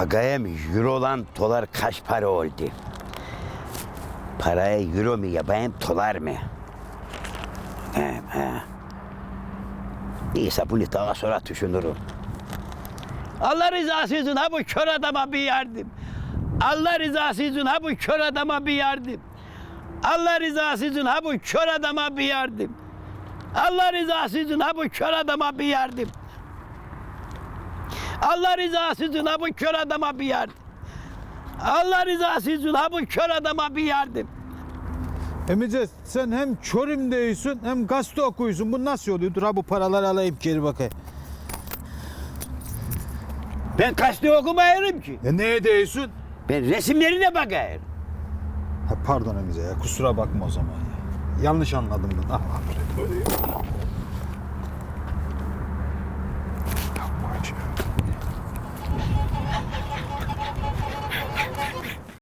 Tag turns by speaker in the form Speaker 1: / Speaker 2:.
Speaker 1: Pagayem euro olan dolar kaç para oldu? Paraya euro mu yapayım dolar mı? He, he. Neyse bunu daha sonra düşünürüm. Allah rızası için ha bu kör adama bir yardım. Allah rızası için ha bu kör adama bir yardım. Allah rızası için ha bu kör adama bir yardım. Allah rızası için ha bu kör adama bir yardım. Allah rızası için ha bu kör adama bir yardım. Allah rızası için ha bu kör adama bir yardım.
Speaker 2: Emice sen hem çorim değilsin hem gazete okuyorsun. Bu nasıl oluyor? Dur ha bu paraları alayım geri bakayım.
Speaker 1: Ben gazete okumayırım ki.
Speaker 2: E neye değilsin?
Speaker 1: Ben resimlerine bakayım.
Speaker 2: Ha, pardon Emice ya kusura bakma o zaman ya. Yanlış anladım ben. Ah, ya.